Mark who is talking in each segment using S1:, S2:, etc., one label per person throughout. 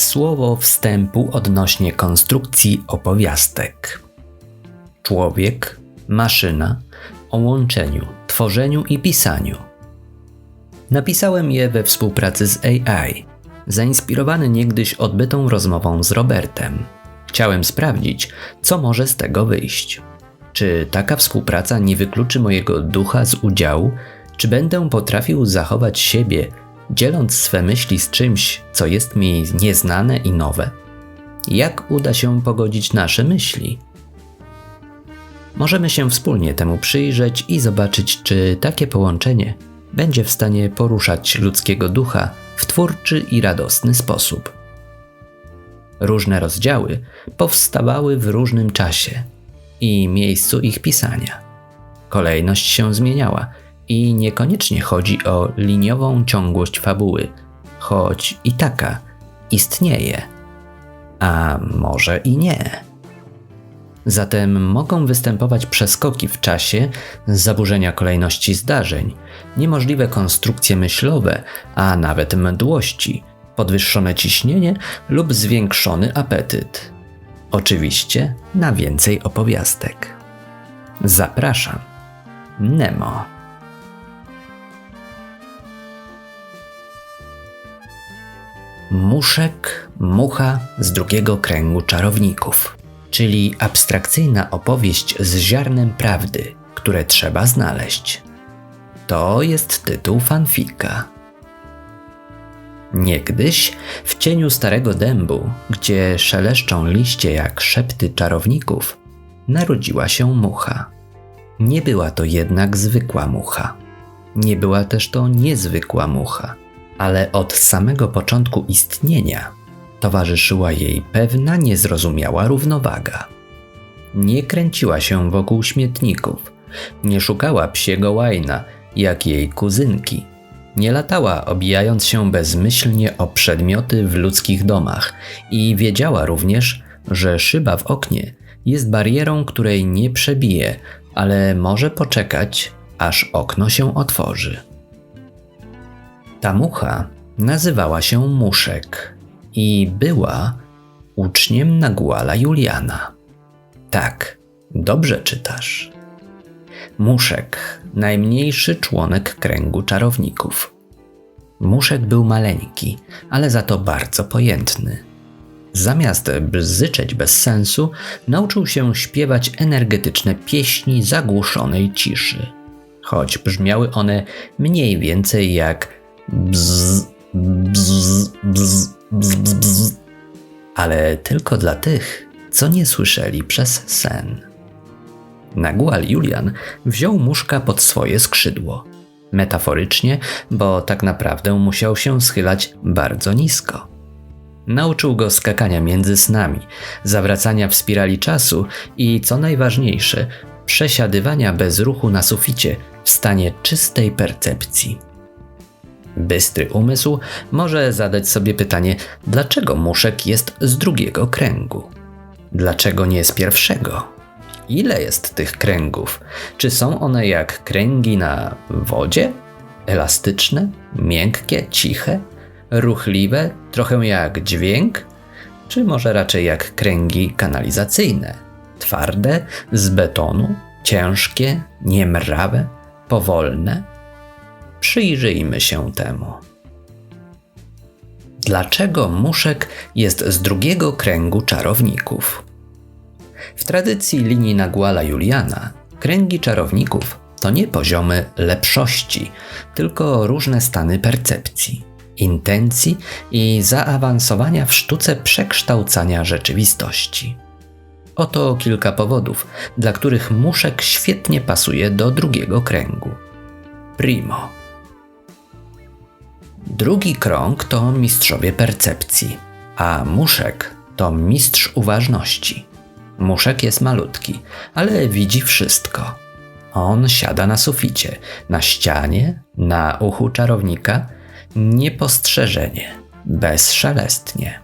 S1: Słowo wstępu odnośnie konstrukcji opowiastek. Człowiek, maszyna o łączeniu, tworzeniu i pisaniu. Napisałem je we współpracy z AI, zainspirowany niegdyś odbytą rozmową z Robertem. Chciałem sprawdzić, co może z tego wyjść. Czy taka współpraca nie wykluczy mojego ducha z udziału, czy będę potrafił zachować siebie, dzieląc swe myśli z czymś, co jest mi nieznane i nowe? Jak uda się pogodzić nasze myśli? Możemy się wspólnie temu przyjrzeć i zobaczyć, czy takie połączenie będzie w stanie poruszać ludzkiego ducha w twórczy i radosny sposób. Różne rozdziały powstawały w różnym czasie i miejscu ich pisania. Kolejność się zmieniała i niekoniecznie chodzi o liniową ciągłość fabuły, choć i taka istnieje. A może i nie. Zatem mogą występować przeskoki w czasie, zaburzenia kolejności zdarzeń, niemożliwe konstrukcje myślowe, a nawet mdłości, podwyższone ciśnienie lub zwiększony apetyt. Oczywiście na więcej opowiastek. Zapraszam. Nemo. Muszek, mucha z drugiego kręgu czarowników, czyli abstrakcyjna opowieść z ziarnem prawdy, które trzeba znaleźć. To jest tytuł fanfika. Niegdyś w cieniu starego dębu, gdzie szeleszczą liście jak szepty czarowników, narodziła się mucha. Nie była to jednak zwykła mucha. Nie była też to niezwykła mucha, ale od samego początku istnienia towarzyszyła jej pewna niezrozumiała równowaga. Nie kręciła się wokół śmietników, nie szukała psiego łajna, jak jej kuzynki. Nie latała, obijając się bezmyślnie o przedmioty w ludzkich domach i wiedziała również, że szyba w oknie jest barierą, której nie przebije, ale może poczekać, aż okno się otworzy. Ta mucha nazywała się Muszek i była uczniem Naguala Juliana. Tak, dobrze czytasz. Muszek, najmniejszy członek kręgu czarowników. Muszek był maleńki, ale za to bardzo pojętny. Zamiast bzyczeć bez sensu, nauczył się śpiewać energetyczne pieśni zagłuszonej ciszy. Choć brzmiały one mniej więcej jak ale tylko dla tych, co nie słyszeli przez sen. Nagual Julian wziął muszka pod swoje skrzydło. Metaforycznie, bo tak naprawdę musiał się schylać bardzo nisko. Nauczył go skakania między snami, zawracania w spirali czasu i, co najważniejsze, przesiadywania bez ruchu na suficie w stanie czystej percepcji. Bystry umysł może zadać sobie pytanie, dlaczego muszek jest z drugiego kręgu? Dlaczego nie z pierwszego? Ile jest tych kręgów? Czy są one jak kręgi na wodzie? Elastyczne, miękkie, ciche, ruchliwe, trochę jak dźwięk? Czy może raczej jak kręgi kanalizacyjne? Twarde, z betonu, ciężkie, niemrawe, powolne? Przyjrzyjmy się temu. Dlaczego muszek jest z drugiego kręgu czarowników? W tradycji linii Naguala Juliana kręgi czarowników to nie poziomy lepszości, tylko różne stany percepcji, intencji i zaawansowania w sztuce przekształcania rzeczywistości. Oto kilka powodów, dla których muszek świetnie pasuje do drugiego kręgu. Primo. Drugi krąg to mistrzowie percepcji, a muszek to mistrz uważności. Muszek jest malutki, ale widzi wszystko. On siada na suficie, na ścianie, na uchu czarownika, niepostrzeżenie, bezszelestnie.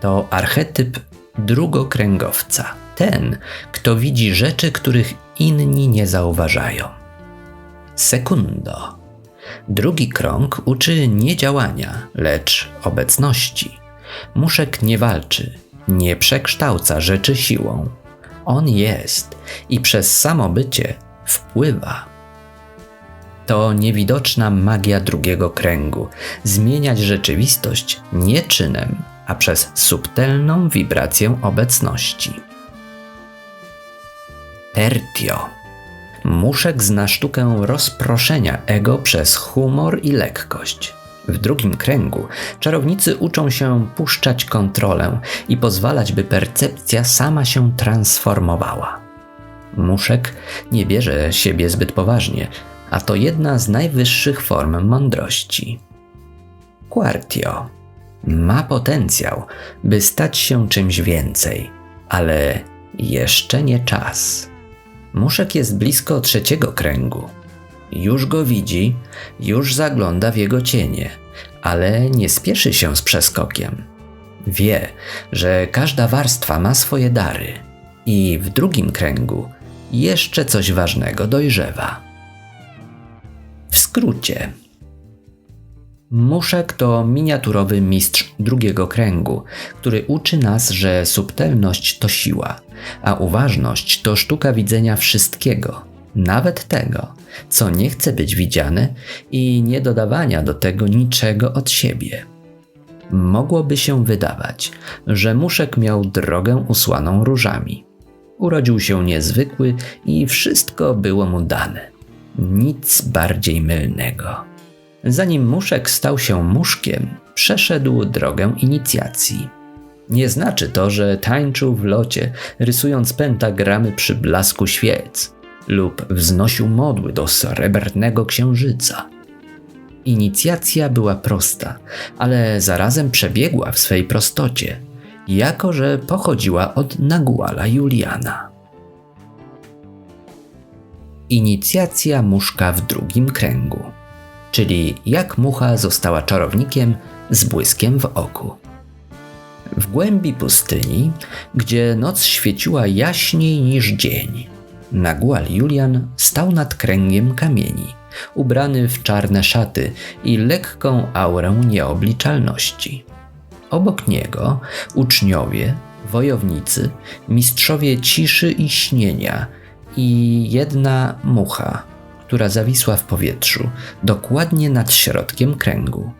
S1: To archetyp drugokręgowca, ten, kto widzi rzeczy, których inni nie zauważają. Sekundo. Drugi krąg uczy nie działania, lecz obecności. Muszek nie walczy, nie przekształca rzeczy siłą. On jest i przez samo bycie wpływa. To niewidoczna magia drugiego kręgu zmieniać rzeczywistość nie czynem, a przez subtelną wibrację obecności. Tertio. Muszek zna sztukę rozproszenia ego przez humor i lekkość. W drugim kręgu czarownicy uczą się puszczać kontrolę i pozwalać, by percepcja sama się transformowała. Muszek nie bierze siebie zbyt poważnie, a to jedna z najwyższych form mądrości. Quartio ma potencjał, by stać się czymś więcej, ale jeszcze nie czas. Muszek jest blisko trzeciego kręgu. Już go widzi, już zagląda w jego cienie, ale nie spieszy się z przeskokiem. Wie, że każda warstwa ma swoje dary i w drugim kręgu jeszcze coś ważnego dojrzewa. W skrócie, Muszek to miniaturowy mistrz drugiego kręgu, który uczy nas, że subtelność to siła, a uważność to sztuka widzenia wszystkiego, nawet tego, co nie chce być widziane i nie dodawania do tego niczego od siebie. Mogłoby się wydawać, że Muszek miał drogę usłaną różami. Urodził się niezwykły i wszystko było mu dane. Nic bardziej mylnego. Zanim muszek stał się muszkiem, przeszedł drogę inicjacji. Nie znaczy to, że tańczył w locie, rysując pentagramy przy blasku świec, lub wznosił modły do srebrnego księżyca. Inicjacja była prosta, ale zarazem przebiegła w swej prostocie, jako że pochodziła od Naguala Juliana. Inicjacja muszka w drugim kręgu czyli jak mucha została czarownikiem z błyskiem w oku. W głębi pustyni, gdzie noc świeciła jaśniej niż dzień, Nagual Julian stał nad kręgiem kamieni, ubrany w czarne szaty i lekką aurę nieobliczalności. Obok niego uczniowie, wojownicy, mistrzowie ciszy i śnienia i jedna mucha, która zawisła w powietrzu, dokładnie nad środkiem kręgu.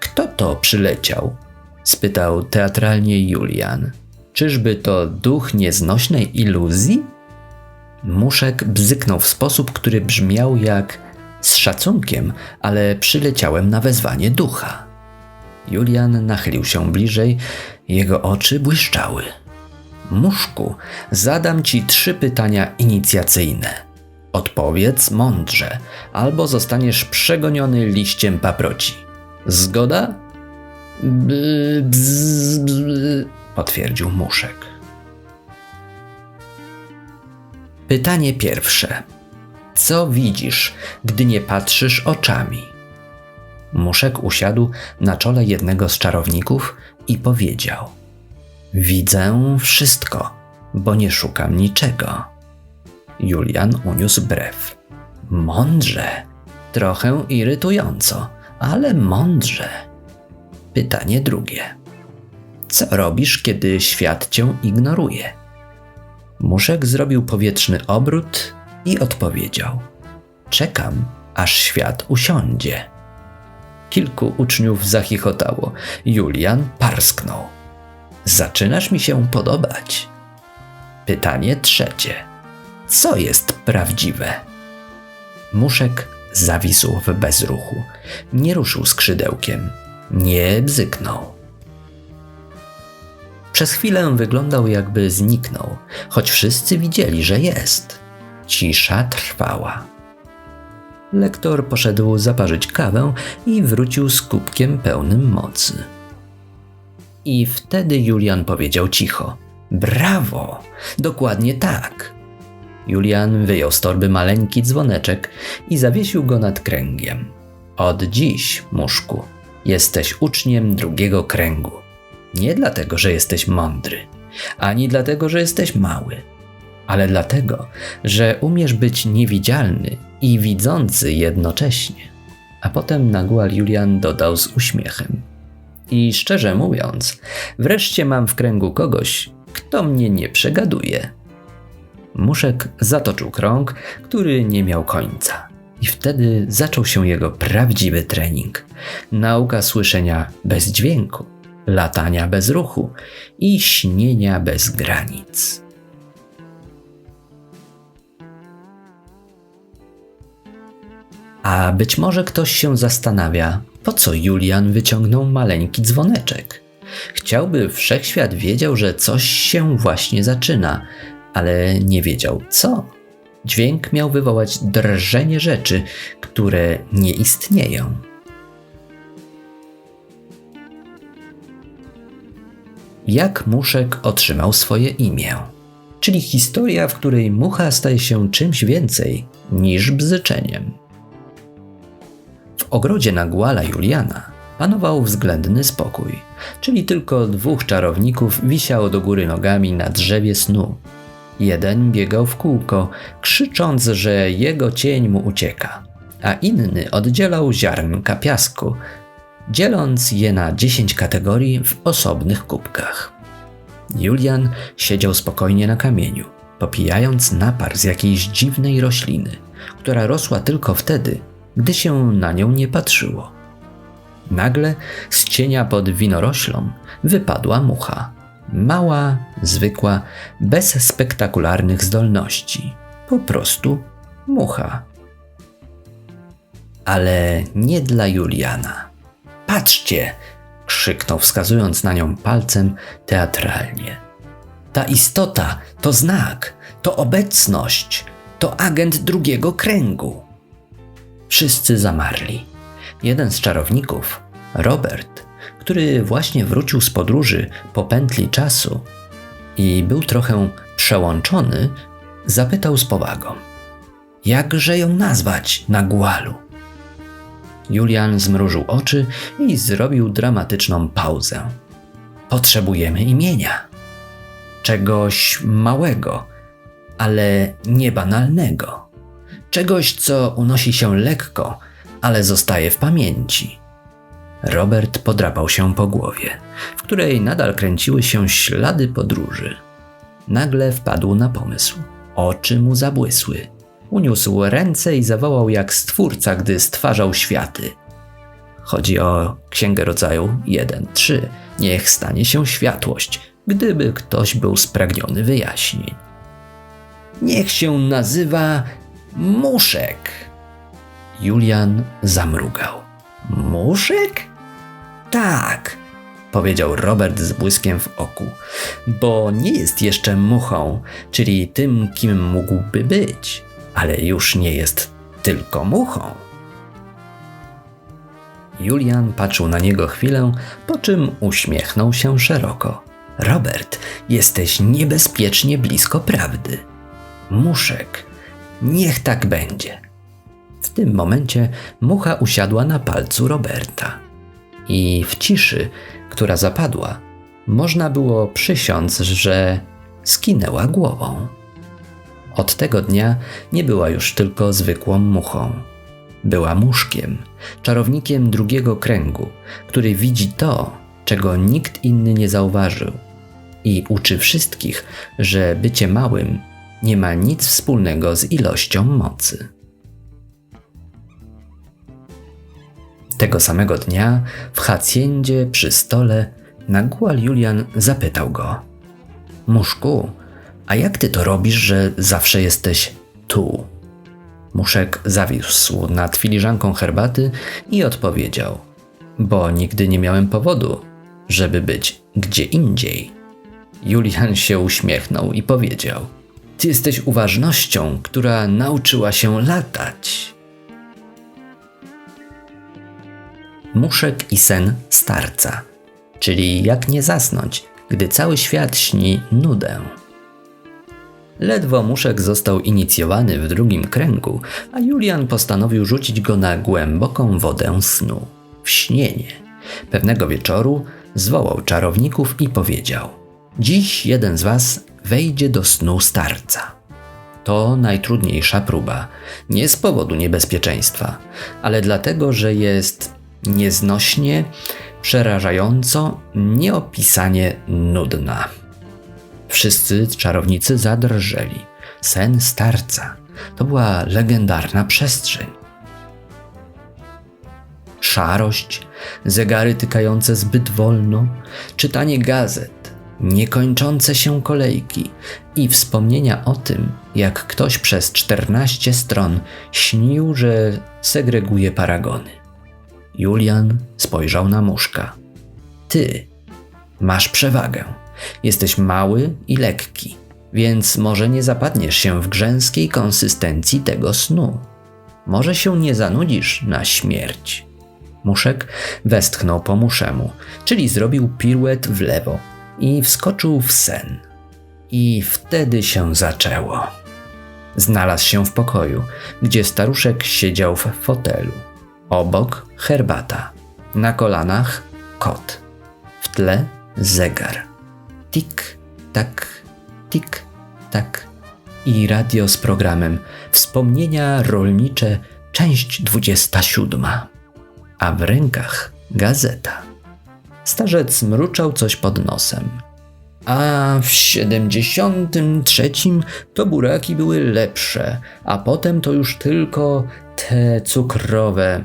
S1: Kto to przyleciał? Spytał teatralnie Julian. Czyżby to duch nieznośnej iluzji? Muszek bzyknął w sposób, który brzmiał jak z szacunkiem, ale przyleciałem na wezwanie ducha. Julian nachylił się bliżej, jego oczy błyszczały. Muszku, zadam ci trzy pytania inicjacyjne. Odpowiedz mądrze, albo zostaniesz przegoniony liściem paproci. Zgoda? Bzz, bzz, potwierdził muszek. Pytanie pierwsze. Co widzisz, gdy nie patrzysz oczami? Muszek usiadł na czole jednego z czarowników i powiedział: Widzę wszystko, bo nie szukam niczego. Julian uniósł brew. Mądrze, trochę irytująco, ale mądrze. Pytanie drugie. Co robisz, kiedy świat cię ignoruje? Muszek zrobił powietrzny obrót i odpowiedział: Czekam, aż świat usiądzie. Kilku uczniów zachichotało. Julian parsknął. Zaczynasz mi się podobać. Pytanie trzecie co jest prawdziwe. Muszek zawisł w bezruchu. Nie ruszył skrzydełkiem, nie bzyknął. Przez chwilę wyglądał, jakby zniknął, choć wszyscy widzieli, że jest. Cisza trwała. Lektor poszedł zaparzyć kawę i wrócił z kubkiem pełnym mocy. I wtedy Julian powiedział cicho: Brawo! Dokładnie tak. Julian wyjął z torby maleńki dzwoneczek i zawiesił go nad kręgiem. Od dziś, muszku, jesteś uczniem drugiego kręgu. Nie dlatego, że jesteś mądry, ani dlatego, że jesteś mały, ale dlatego, że umiesz być niewidzialny i widzący jednocześnie. A potem Nagual Julian dodał z uśmiechem: I szczerze mówiąc, wreszcie mam w kręgu kogoś, kto mnie nie przegaduje. Muszek zatoczył krąg, który nie miał końca. I wtedy zaczął się jego prawdziwy trening. Nauka słyszenia bez dźwięku, latania bez ruchu i śnienia bez granic. A być może ktoś się zastanawia, po co Julian wyciągnął maleńki dzwoneczek. Chciałby wszechświat wiedział, że coś się właśnie zaczyna, ale nie wiedział co. Dźwięk miał wywołać drżenie rzeczy, które nie istnieją. Jak muszek otrzymał swoje imię? Czyli historia, w której mucha staje się czymś więcej niż bzyczeniem. W ogrodzie Naguala Juliana panował względny spokój, czyli tylko dwóch czarowników wisiało do góry nogami na drzewie snu. Jeden biegał w kółko, krzycząc, że jego cień mu ucieka, a inny oddzielał ziarnka piasku, dzieląc je na dziesięć kategorii w osobnych kubkach. Julian siedział spokojnie na kamieniu, popijając napar z jakiejś dziwnej rośliny, która rosła tylko wtedy, gdy się na nią nie patrzyło. Nagle z cienia pod winoroślą wypadła mucha. Mała, zwykła, bez spektakularnych zdolności. Po prostu mucha. Ale nie dla Juliana. Patrzcie! krzyknął, wskazując na nią palcem teatralnie. Ta istota to znak, to obecność, to agent drugiego kręgu. Wszyscy zamarli. Jeden z czarowników, Robert, który właśnie wrócił z podróży po pętli czasu i był trochę przełączony, zapytał z powagą: Jakże ją nazwać na gualu? Julian zmrużył oczy i zrobił dramatyczną pauzę. Potrzebujemy imienia. Czegoś małego, ale niebanalnego. Czegoś, co unosi się lekko, ale zostaje w pamięci. Robert podrapał się po głowie, w której nadal kręciły się ślady podróży. Nagle wpadł na pomysł. Oczy mu zabłysły. Uniósł ręce i zawołał jak stwórca, gdy stwarzał światy. Chodzi o Księgę Rodzaju 1.3. Niech stanie się światłość, gdyby ktoś był spragniony wyjaśnień. Niech się nazywa Muszek. Julian zamrugał. Muszek? Tak, powiedział Robert z błyskiem w oku, bo nie jest jeszcze muchą, czyli tym, kim mógłby być, ale już nie jest tylko muchą. Julian patrzył na niego chwilę, po czym uśmiechnął się szeroko. Robert, jesteś niebezpiecznie blisko prawdy. Muszek, niech tak będzie. W tym momencie mucha usiadła na palcu Roberta. I w ciszy, która zapadła, można było przysiąc, że skinęła głową. Od tego dnia nie była już tylko zwykłą muchą. Była muszkiem, czarownikiem drugiego kręgu, który widzi to, czego nikt inny nie zauważył i uczy wszystkich, że bycie małym nie ma nic wspólnego z ilością mocy. Tego samego dnia w hacjendzie przy stole Nagual Julian zapytał go: Muszku, a jak ty to robisz, że zawsze jesteś tu? Muszek zawisł nad filiżanką herbaty i odpowiedział: Bo nigdy nie miałem powodu, żeby być gdzie indziej. Julian się uśmiechnął i powiedział: Ty jesteś uważnością, która nauczyła się latać. Muszek i sen starca, czyli jak nie zasnąć, gdy cały świat śni nudę. Ledwo muszek został inicjowany w drugim kręgu, a Julian postanowił rzucić go na głęboką wodę snu, w śnienie. Pewnego wieczoru zwołał czarowników i powiedział: Dziś jeden z was wejdzie do snu starca. To najtrudniejsza próba, nie z powodu niebezpieczeństwa, ale dlatego, że jest nieznośnie przerażająco, nieopisanie nudna. Wszyscy czarownicy zadrżeli. Sen starca to była legendarna przestrzeń. Szarość, zegary tykające zbyt wolno, czytanie gazet, niekończące się kolejki i wspomnienia o tym, jak ktoś przez 14 stron śnił, że segreguje paragony. Julian spojrzał na muszka. Ty masz przewagę. Jesteś mały i lekki, więc może nie zapadniesz się w grzęskiej konsystencji tego snu. Może się nie zanudzisz na śmierć. Muszek westchnął po muszemu, czyli zrobił piruet w lewo i wskoczył w sen. I wtedy się zaczęło. Znalazł się w pokoju, gdzie staruszek siedział w fotelu. Obok herbata, na kolanach kot, w tle zegar. Tik, tak, tik, tak. I radio z programem Wspomnienia rolnicze, część 27. A w rękach gazeta. Starzec mruczał coś pod nosem. A w 73 to buraki były lepsze, a potem to już tylko te cukrowe.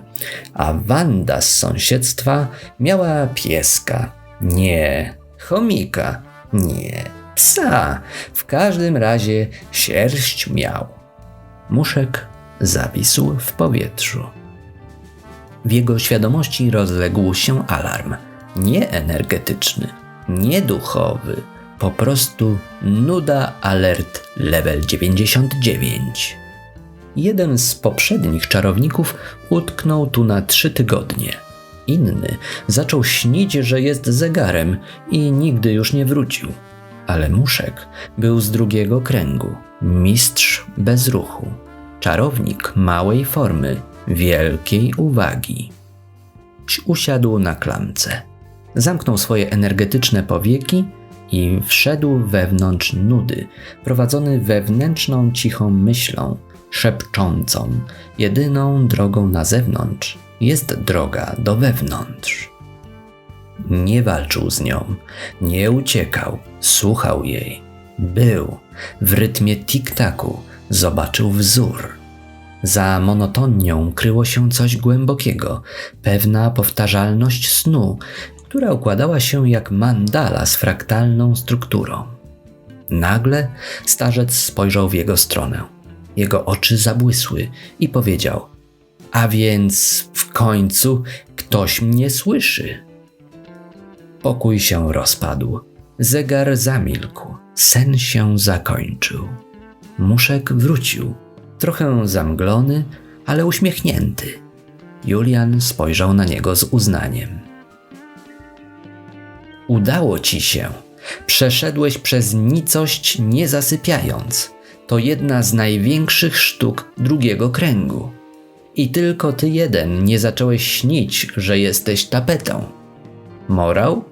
S1: A Wanda z sąsiedztwa miała pieska. Nie, chomika. Nie, psa. W każdym razie sierść miał. Muszek zawisł w powietrzu. W jego świadomości rozległ się alarm. Nie energetyczny, nie duchowy, po prostu nuda alert level 99. Jeden z poprzednich czarowników utknął tu na trzy tygodnie. Inny zaczął śnić, że jest zegarem i nigdy już nie wrócił. Ale muszek był z drugiego kręgu, mistrz bez ruchu, czarownik małej formy, wielkiej uwagi. Usiadł na klamce, zamknął swoje energetyczne powieki i wszedł wewnątrz nudy, prowadzony wewnętrzną cichą myślą, szepczącą: Jedyną drogą na zewnątrz jest droga do wewnątrz. Nie walczył z nią, nie uciekał, słuchał jej. Był w rytmie tik-taku, zobaczył wzór. Za monotonią kryło się coś głębokiego, pewna powtarzalność snu, która układała się jak mandala z fraktalną strukturą. Nagle starzec spojrzał w jego stronę. Jego oczy zabłysły i powiedział: A więc w końcu ktoś mnie słyszy. Pokój się rozpadł. Zegar zamilkł. Sen się zakończył. Muszek wrócił, trochę zamglony, ale uśmiechnięty. Julian spojrzał na niego z uznaniem. Udało ci się. Przeszedłeś przez nicość nie zasypiając. To jedna z największych sztuk drugiego kręgu. I tylko ty jeden nie zacząłeś śnić, że jesteś tapetą. Morał?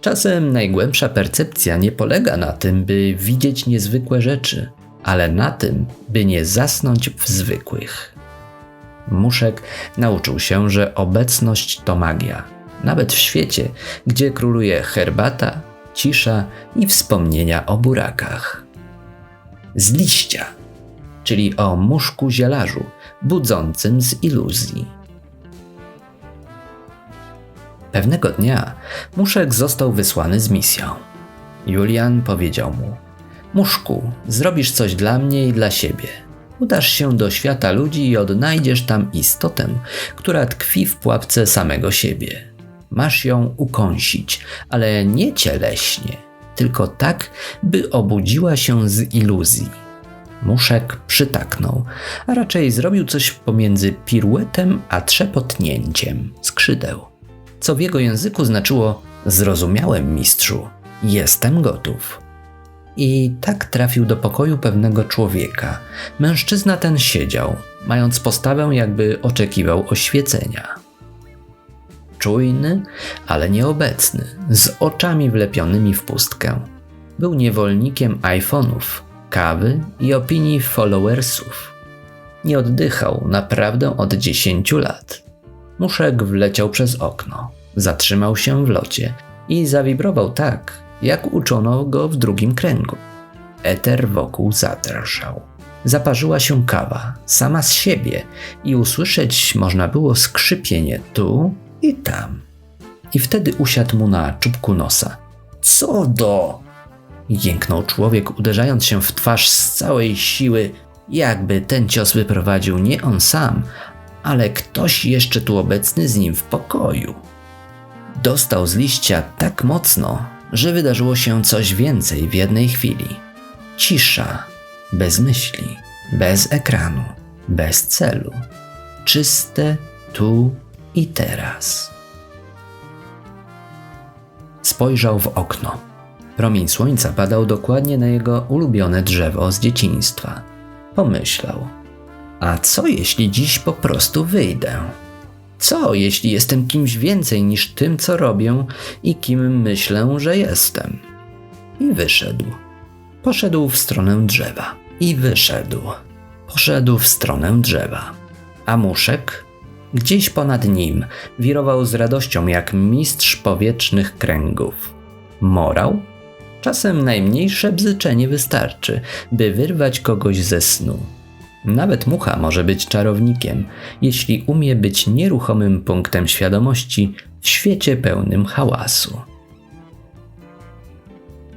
S1: Czasem najgłębsza percepcja nie polega na tym, by widzieć niezwykłe rzeczy, ale na tym, by nie zasnąć w zwykłych. Muszek nauczył się, że obecność to magia, nawet w świecie, gdzie króluje herbata, cisza i wspomnienia o burakach. Z liścia, czyli o muszku zielarzu, budzącym z iluzji. Pewnego dnia Muszek został wysłany z misją. Julian powiedział mu: Muszku, zrobisz coś dla mnie i dla siebie. Udasz się do świata ludzi i odnajdziesz tam istotę, która tkwi w pułapce samego siebie. Masz ją ukąsić, ale nie cieleśnie, tylko tak, by obudziła się z iluzji. Muszek przytaknął, a raczej zrobił coś pomiędzy piruetem a trzepotnięciem skrzydeł co w jego języku znaczyło: Zrozumiałem, mistrzu, jestem gotów. I tak trafił do pokoju pewnego człowieka. Mężczyzna ten siedział, mając postawę, jakby oczekiwał oświecenia. Czujny, ale nieobecny, z oczami wlepionymi w pustkę. Był niewolnikiem iPhone'ów, kawy i opinii followersów. Nie oddychał naprawdę od dziesięciu lat. Muszek wleciał przez okno. zatrzymał się w locie i zawibrował tak, jak uczono go w drugim kręgu. Eter wokół zadrżał. Zaparzyła się kawa, sama z siebie, i usłyszeć można było skrzypienie tu i tam. I wtedy usiadł mu na czubku nosa. Co do? Jęknął człowiek, uderzając się w twarz z całej siły, jakby ten cios wyprowadził nie on sam, ale ktoś jeszcze tu obecny z nim w pokoju. Dostał z liścia tak mocno, że wydarzyło się coś więcej w jednej chwili. Cisza, bez myśli, bez ekranu, bez celu. Czyste tu i teraz. Spojrzał w okno. Promień słońca padał dokładnie na jego ulubione drzewo z dzieciństwa. Pomyślał: A co jeśli dziś po prostu wyjdę? Co jeśli jestem kimś więcej niż tym, co robię i kim myślę, że jestem? I wyszedł. Poszedł w stronę drzewa. I wyszedł. Poszedł w stronę drzewa. A muszek gdzieś ponad nim wirował z radością jak mistrz powietrznych kręgów. Morał? Czasem najmniejsze bzyczenie wystarczy, by wyrwać kogoś ze snu. Nawet mucha może być czarownikiem, jeśli umie być nieruchomym punktem świadomości w świecie pełnym hałasu.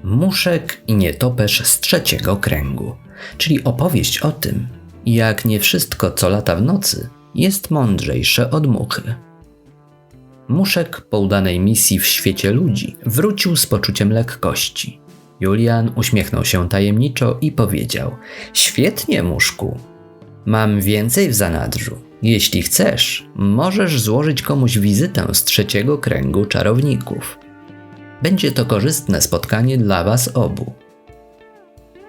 S1: Muszek i nietoperz z trzeciego kręgu, czyli opowieść o tym, jak nie wszystko, co lata w nocy, jest mądrzejsze od muchy. Muszek po udanej misji w świecie ludzi wrócił z poczuciem lekkości. Julian uśmiechnął się tajemniczo i powiedział: Świetnie, muszku. Mam więcej w zanadrzu. Jeśli chcesz, możesz złożyć komuś wizytę z trzeciego kręgu czarowników. Będzie to korzystne spotkanie dla Was obu.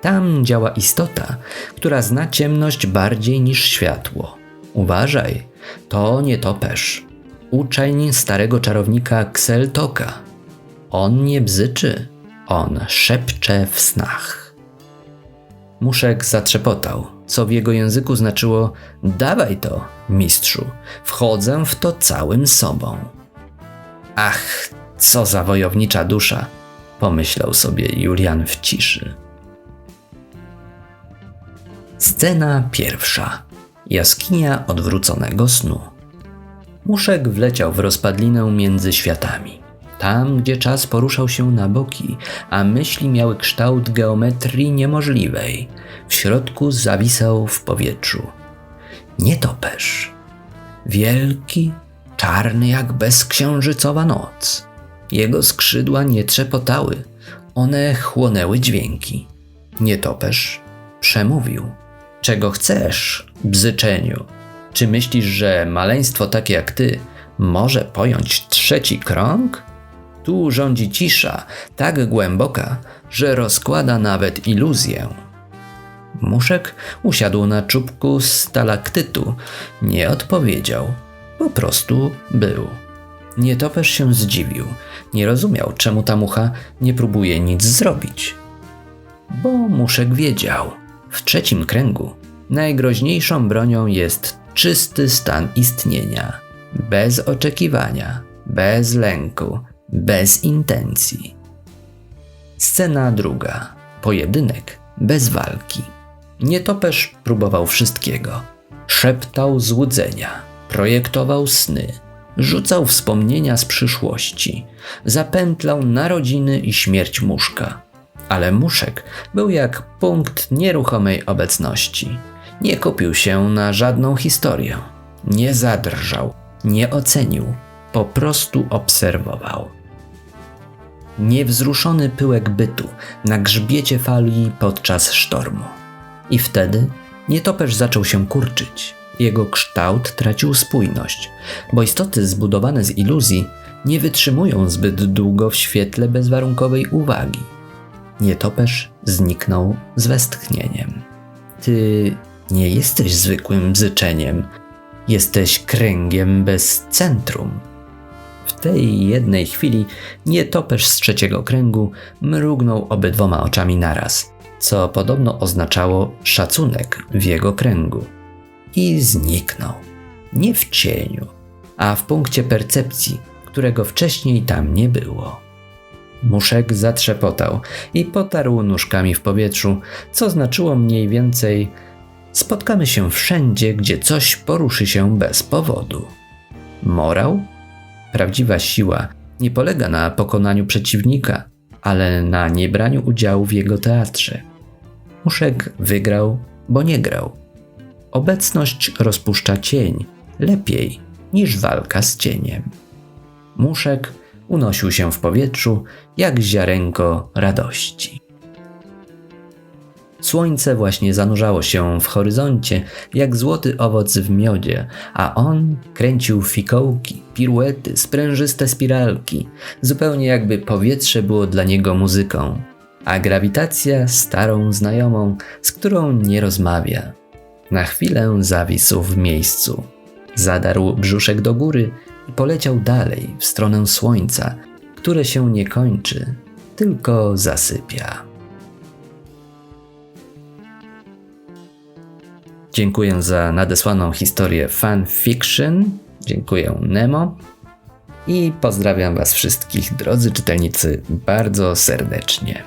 S1: Tam działa istota, która zna ciemność bardziej niż światło. Uważaj, to nie topesz. Uczeń starego czarownika Kseltoka. On nie bzyczy, on szepcze w snach. Muszek zatrzepotał, co w jego języku znaczyło: Dawaj to, mistrzu, wchodzę w to całym sobą. Ach, co za wojownicza dusza, pomyślał sobie Julian w ciszy. Scena pierwsza. Jaskinia odwróconego snu. Muszek wleciał w rozpadlinę między światami. Tam, gdzie czas poruszał się na boki, a myśli miały kształt geometrii niemożliwej, w środku zawisał w powietrzu. Nietoperz. Wielki, czarny jak bezksiężycowa noc. Jego skrzydła nie trzepotały, one chłonęły dźwięki. Nietoperz przemówił. Czego chcesz, bzyczeniu? Czy myślisz, że maleństwo takie jak ty może pojąć trzeci krąg? Tu rządzi cisza, tak głęboka, że rozkłada nawet iluzję. Muszek usiadł na czubku stalaktytu. Nie odpowiedział. Po prostu był. Nietoperz się zdziwił. Nie rozumiał, czemu ta mucha nie próbuje nic zrobić. Bo muszek wiedział. W trzecim kręgu najgroźniejszą bronią jest czysty stan istnienia, bez oczekiwania, bez lęku, bez intencji. Scena druga. Pojedynek bez walki. Nietoperz próbował wszystkiego. Szeptał złudzenia, projektował sny, rzucał wspomnienia z przyszłości, zapętlał narodziny i śmierć muszka. Ale muszek był jak punkt nieruchomej obecności. Nie kupił się na żadną historię, nie zadrżał, nie ocenił, po prostu obserwował. Niewzruszony pyłek bytu na grzbiecie fali podczas sztormu. I wtedy nietoperz zaczął się kurczyć. Jego kształt tracił spójność, bo istoty zbudowane z iluzji nie wytrzymują zbyt długo w świetle bezwarunkowej uwagi. Nietoperz zniknął z westchnieniem. Ty nie jesteś zwykłym bzyczeniem, jesteś kręgiem bez centrum. W tej jednej chwili nietoperz z trzeciego kręgu mrugnął obydwoma oczami naraz, co podobno oznaczało szacunek w jego kręgu. I zniknął. Nie w cieniu, a w punkcie percepcji, którego wcześniej tam nie było. Muszek zatrzepotał i potarł nóżkami w powietrzu, co znaczyło mniej więcej: Spotkamy się wszędzie, gdzie coś poruszy się bez powodu. Morał? Prawdziwa siła nie polega na pokonaniu przeciwnika, ale na niebraniu udziału w jego teatrze. Muszek wygrał, bo nie grał. Obecność rozpuszcza cień lepiej niż walka z cieniem. Muszek unosił się w powietrzu jak ziarenko radości. Słońce właśnie zanurzało się w horyzoncie jak złoty owoc w miodzie, a on kręcił fikołki, piruety, sprężyste spiralki, zupełnie jakby powietrze było dla niego muzyką, a grawitacja starą znajomą, z którą nie rozmawia. Na chwilę zawisł w miejscu. Zadarł brzuszek do góry i poleciał dalej w stronę słońca, które się nie kończy, tylko zasypia. Dziękuję za nadesłaną historię fanfiction. Dziękuję Nemo. I pozdrawiam Was wszystkich, drodzy czytelnicy, bardzo serdecznie.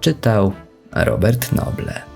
S1: Czytał Robert Noble.